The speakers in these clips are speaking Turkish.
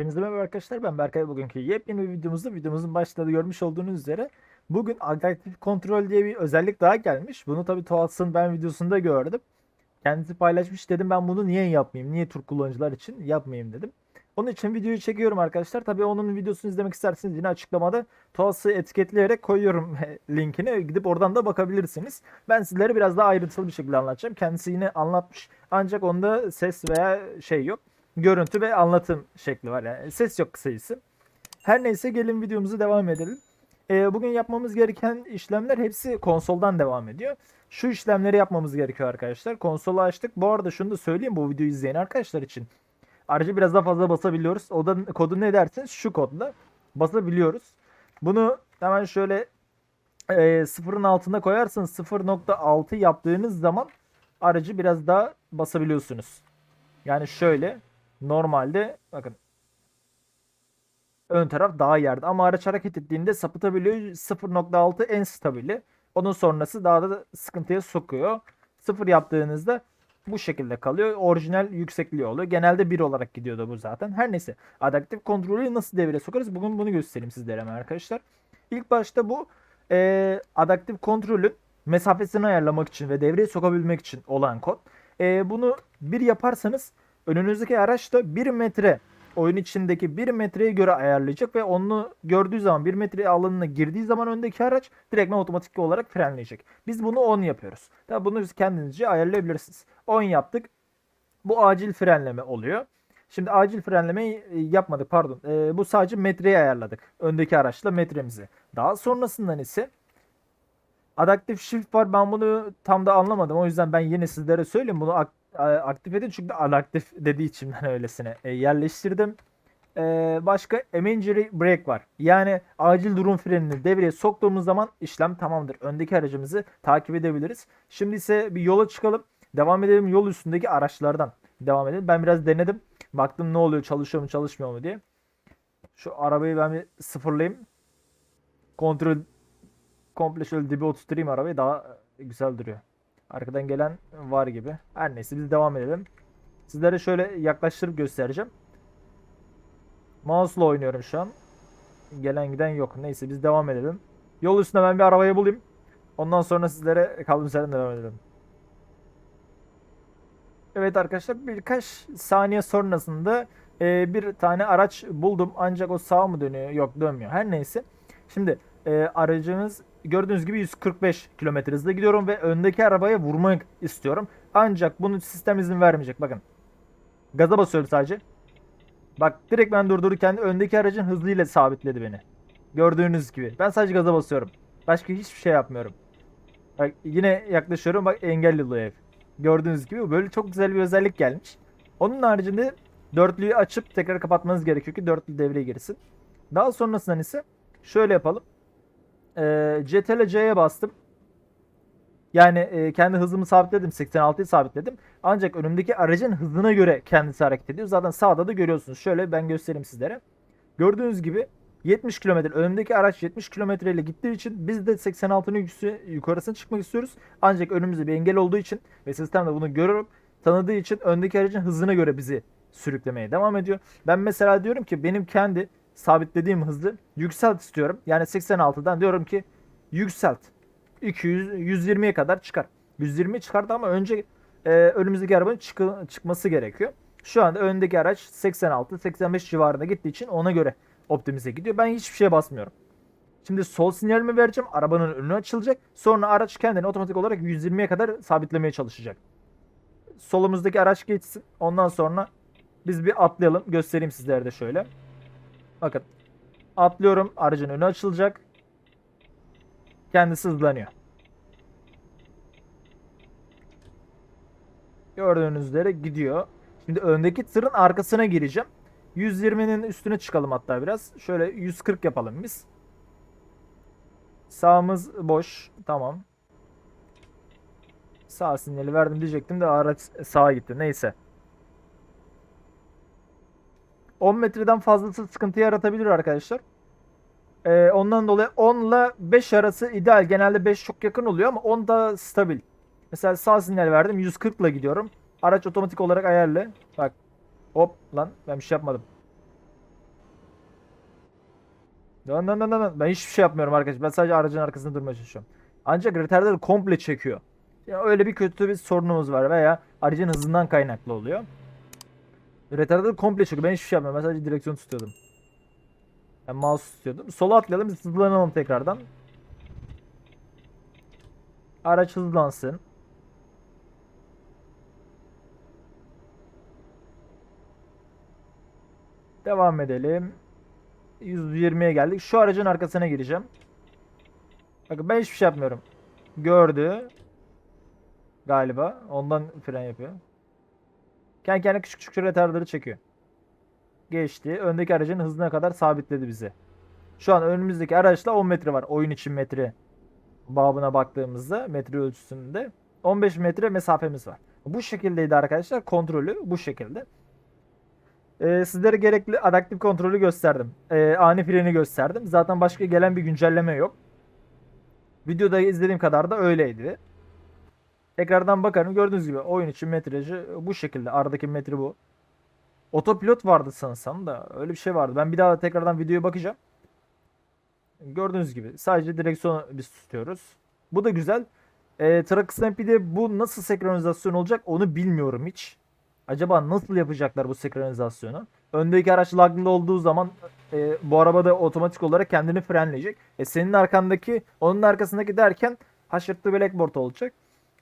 Hepinize merhaba arkadaşlar ben Berkay bugünkü yepyeni bir videomuzda videomuzun başında da görmüş olduğunuz üzere bugün adaptif kontrol diye bir özellik daha gelmiş. Bunu tabii Toats'ın ben videosunda gördüm. Kendisi paylaşmış dedim ben bunu niye yapmayayım niye Türk kullanıcılar için yapmayayım dedim. Onun için videoyu çekiyorum arkadaşlar. Tabii onun videosunu izlemek isterseniz yine açıklamada Toats'ı etiketleyerek koyuyorum linkini. Gidip oradan da bakabilirsiniz. Ben sizlere biraz daha ayrıntılı bir şekilde anlatacağım. Kendisi yine anlatmış ancak onda ses veya şey yok görüntü ve anlatım şekli var. Yani ses yok kısacası. Her neyse gelin videomuzu devam edelim. Ee, bugün yapmamız gereken işlemler hepsi konsoldan devam ediyor. Şu işlemleri yapmamız gerekiyor arkadaşlar. Konsolu açtık. Bu arada şunu da söyleyeyim bu videoyu izleyen arkadaşlar için. Aracı biraz daha fazla basabiliyoruz. O da kodu ne dersiniz? Şu kodla basabiliyoruz. Bunu hemen şöyle e, sıfırın altına koyarsanız 0.6 yaptığınız zaman aracı biraz daha basabiliyorsunuz. Yani şöyle Normalde bakın ön taraf daha yerde ama araç hareket ettiğinde sapıtabiliyor. 0.6 en stabili. Onun sonrası daha da sıkıntıya sokuyor. 0 yaptığınızda bu şekilde kalıyor. Orijinal yüksekliği oluyor. Genelde 1 olarak gidiyordu bu zaten. Her neyse. Adaptif kontrolü nasıl devreye sokarız? Bugün bunu göstereyim sizlere arkadaşlar. İlk başta bu e, adaptif kontrolün mesafesini ayarlamak için ve devreye sokabilmek için olan kod. E, bunu bir yaparsanız önünüzdeki araç da 1 metre oyun içindeki 1 metreye göre ayarlayacak ve onu gördüğü zaman 1 metre alanına girdiği zaman öndeki araç direktmen otomatik olarak frenleyecek. Biz bunu 10 yapıyoruz. Tabi bunu kendinizce ayarlayabilirsiniz. 10 yaptık. Bu acil frenleme oluyor. Şimdi acil frenlemeyi e, yapmadık pardon. Ee, bu sadece metreyi ayarladık. Öndeki araçla metremizi. Daha sonrasından ise adaptif shift var. Ben bunu tam da anlamadım. O yüzden ben yine sizlere söyleyeyim. Bunu aktif edin çünkü inaktif dediği için ben öylesine e, yerleştirdim. E, başka emergency brake var. Yani acil durum frenini devreye soktuğumuz zaman işlem tamamdır. Öndeki aracımızı takip edebiliriz. Şimdi ise bir yola çıkalım. Devam edelim yol üstündeki araçlardan. Devam edelim. Ben biraz denedim. Baktım ne oluyor çalışıyor mu çalışmıyor mu diye. Şu arabayı ben bir sıfırlayayım. Kontrol komple şöyle dibe oturtayım arabayı daha güzel duruyor. Arkadan gelen var gibi. Her neyse biz devam edelim. Sizlere şöyle yaklaştırıp göstereceğim. Mouse'la oynuyorum şu an. Gelen giden yok. Neyse biz devam edelim. Yol üstünde ben bir arabayı bulayım. Ondan sonra sizlere kaldığımız yerden devam edelim. Evet arkadaşlar birkaç saniye sonrasında e, bir tane araç buldum. Ancak o sağ mı dönüyor? Yok dönmüyor. Her neyse. Şimdi e, aracımız gördüğünüz gibi 145 km hızla gidiyorum ve öndeki arabaya vurmak istiyorum. Ancak bunu sistem izin vermeyecek. Bakın. Gaza basıyorum sadece. Bak direkt ben durdururken öndeki aracın hızıyla sabitledi beni. Gördüğünüz gibi. Ben sadece gaza basıyorum. Başka hiçbir şey yapmıyorum. Bak yine yaklaşıyorum. Bak engelli bu ev. Gördüğünüz gibi böyle çok güzel bir özellik gelmiş. Onun haricinde dörtlüyü açıp tekrar kapatmanız gerekiyor ki dörtlü devreye girsin. Daha sonrasında ise şöyle yapalım e, CTRL C'ye bastım. Yani e, kendi hızımı sabitledim. 86'yı sabitledim. Ancak önümdeki aracın hızına göre kendisi hareket ediyor. Zaten sağda da görüyorsunuz. Şöyle ben göstereyim sizlere. Gördüğünüz gibi 70 km önümdeki araç 70 km ile gittiği için biz de 86'ın yukarısına çıkmak istiyoruz. Ancak önümüzde bir engel olduğu için ve sistem de bunu görüp tanıdığı için öndeki aracın hızına göre bizi sürüklemeye devam ediyor. Ben mesela diyorum ki benim kendi sabitlediğim hızı yükselt istiyorum. Yani 86'dan diyorum ki yükselt. 200 120'ye kadar çıkar. 120 çıkardı ama önce e, önümüzdeki arabanın çık çıkması gerekiyor. Şu anda öndeki araç 86 85 civarında gittiği için ona göre optimize gidiyor. Ben hiçbir şeye basmıyorum. Şimdi sol sinyalimi vereceğim. Arabanın önü açılacak. Sonra araç kendini otomatik olarak 120'ye kadar sabitlemeye çalışacak. Solumuzdaki araç geçsin. Ondan sonra biz bir atlayalım. Göstereyim sizlere de şöyle. Bakın. Atlıyorum. Aracın önü açılacak. Kendisi hızlanıyor. Gördüğünüz üzere gidiyor. Şimdi öndeki tırın arkasına gireceğim. 120'nin üstüne çıkalım hatta biraz. Şöyle 140 yapalım biz. Sağımız boş. Tamam. Sağ sinyali verdim diyecektim de araç sağa gitti. Neyse. 10 metreden fazlası sıkıntı yaratabilir arkadaşlar. Ee, ondan dolayı 10 ile 5 arası ideal. Genelde 5 çok yakın oluyor ama 10 da stabil. Mesela sağ sinyal verdim. 140 ile gidiyorum. Araç otomatik olarak ayarlı. Bak. Hop lan ben bir şey yapmadım. Dön dön dön dön. Ben hiçbir şey yapmıyorum arkadaşlar. Ben sadece aracın arkasında durmaya çalışıyorum. Ancak retarder komple çekiyor. Ya öyle bir kötü bir sorunumuz var veya aracın hızından kaynaklı oluyor. Retarder komple çekiyor. Ben hiçbir şey yapmıyorum. Ben sadece direksiyon tutuyordum. Ben mouse tutuyordum. Sola atlayalım. Hızlanalım tekrardan. Araç hızlansın. Devam edelim. 120'ye geldik. Şu aracın arkasına gireceğim. Bakın ben hiçbir şey yapmıyorum. Gördü. Galiba. Ondan fren yapıyor. Kendi kendine küçük küçük retarder'ı çekiyor. Geçti. Öndeki aracın hızına kadar sabitledi bizi. Şu an önümüzdeki araçla 10 metre var. Oyun için metre babına baktığımızda metre ölçüsünde 15 metre mesafemiz var. Bu şekildeydi arkadaşlar. Kontrolü bu şekilde. Ee, sizlere gerekli adaptif kontrolü gösterdim. Ee, ani freni gösterdim. Zaten başka gelen bir güncelleme yok. Videoda izlediğim kadar da öyleydi. Tekrardan bakarım. Gördüğünüz gibi oyun için metrajı bu şekilde. Aradaki metre bu. Otopilot vardı sanırsam da. Öyle bir şey vardı. Ben bir daha tekrardan videoya bakacağım. Gördüğünüz gibi sadece direksiyonu biz tutuyoruz. Bu da güzel. E, Truck Stampede bu nasıl senkronizasyon olacak onu bilmiyorum hiç. Acaba nasıl yapacaklar bu senkronizasyonu? Öndeki araç laglı olduğu zaman e, bu arabada otomatik olarak kendini frenleyecek. E, senin arkandaki onun arkasındaki derken haşırtlı blackboard olacak.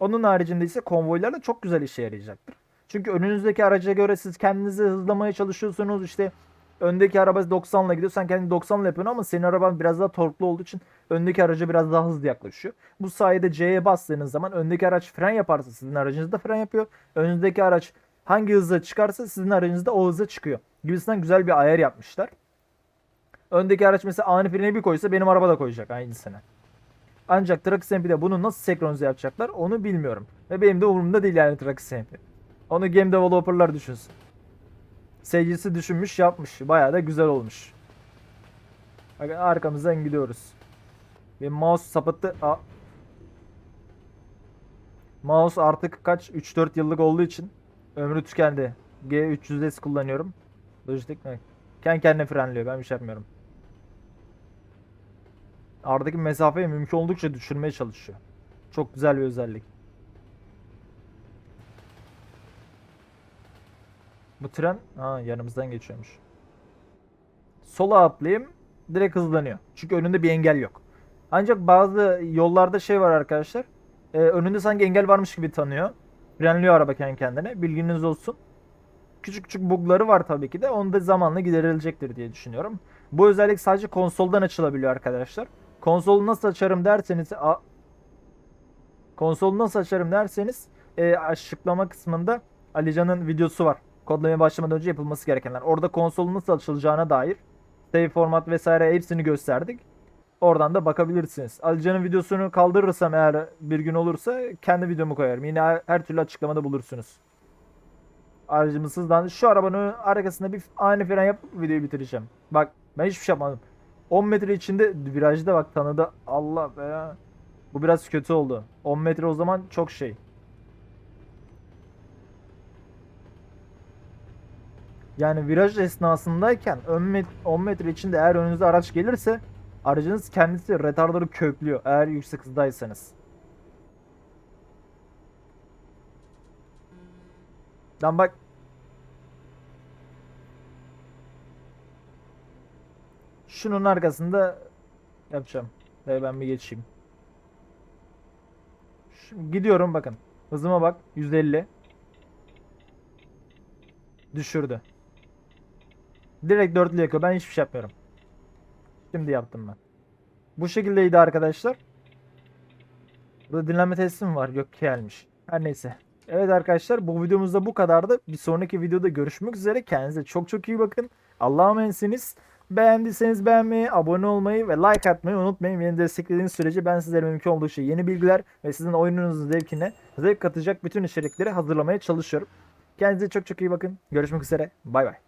Onun haricinde ise konvoylarla çok güzel işe yarayacaktır. Çünkü önünüzdeki araca göre siz kendinizi hızlamaya çalışıyorsunuz. İşte öndeki araba 90 ile gidiyor. Sen kendini 90 ile yapıyorsun ama senin araban biraz daha torklu olduğu için öndeki araca biraz daha hızlı yaklaşıyor. Bu sayede C'ye bastığınız zaman öndeki araç fren yaparsa sizin aracınız da fren yapıyor. Önünüzdeki araç hangi hızla çıkarsa sizin aracınız da o hızla çıkıyor. Gibisinden güzel bir ayar yapmışlar. Öndeki araç mesela ani freni bir koysa benim araba da koyacak aynısını. Ancak Truck Stampede bunu nasıl senkronize yapacaklar onu bilmiyorum. Ve benim de umurumda değil yani Stampede. Onu game developerlar düşünsün. Seyircisi düşünmüş yapmış. Bayağı da güzel olmuş. Bakın arkamızdan gidiyoruz. Bir mouse sapıttı. Aa. Mouse artık kaç? 3-4 yıllık olduğu için ömrü tükendi. G300S kullanıyorum. Logitech mi? Kendi kendine frenliyor. Ben bir şey yapmıyorum. Aradaki mesafeyi mümkün oldukça düşürmeye çalışıyor. Çok güzel bir özellik. Bu tren ha, yanımızdan geçiyormuş. Sola atlayayım direkt hızlanıyor. Çünkü önünde bir engel yok. Ancak bazı yollarda şey var arkadaşlar. Ee, önünde sanki engel varmış gibi tanıyor. Frenliyor araba kendi kendine. Bilginiz olsun. Küçük küçük bugları var tabii ki de. Onu da zamanla giderilecektir diye düşünüyorum. Bu özellik sadece konsoldan açılabiliyor arkadaşlar. Konsolu nasıl açarım derseniz a, konsolu nasıl açarım derseniz e, açıklama kısmında Alican'ın videosu var. Kodlamaya başlamadan önce yapılması gerekenler. Orada konsolun nasıl açılacağına dair save format vesaire hepsini gösterdik. Oradan da bakabilirsiniz. Alican'ın videosunu kaldırırsam eğer bir gün olursa kendi videomu koyarım. Yine her, türlü açıklamada bulursunuz. Aracımız hızlandı. Şu arabanın arkasında bir ani fren yapıp videoyu bitireceğim. Bak ben hiçbir şey yapmadım. 10 metre içinde virajda bak tanıdı. Allah be. Bu biraz kötü oldu. 10 metre o zaman çok şey. Yani viraj esnasındayken ön met- 10 metre içinde eğer önünüze araç gelirse aracınız kendisi retarları köklüyor eğer yüksek hızdaysanız. Lan bak Şunun arkasında yapacağım. Ve ben bir geçeyim. Şimdi gidiyorum bakın. Hızıma bak. 150. Düşürdü. Direkt dörtlü yakıyor. Ben hiçbir şey yapmıyorum. Şimdi yaptım ben. Bu şekildeydi arkadaşlar. Burada dinlenme teslim var. Yok gelmiş. Her neyse. Evet arkadaşlar bu videomuzda bu kadardı. Bir sonraki videoda görüşmek üzere. Kendinize çok çok iyi bakın. Allah'a emanetsiniz. Beğendiyseniz beğenmeyi, abone olmayı ve like atmayı unutmayın. Beni desteklediğiniz sürece ben sizlere mümkün olduğu yeni bilgiler ve sizin oyununuzun zevkine zevk katacak bütün içerikleri hazırlamaya çalışıyorum. Kendinize çok çok iyi bakın. Görüşmek üzere. Bay bay.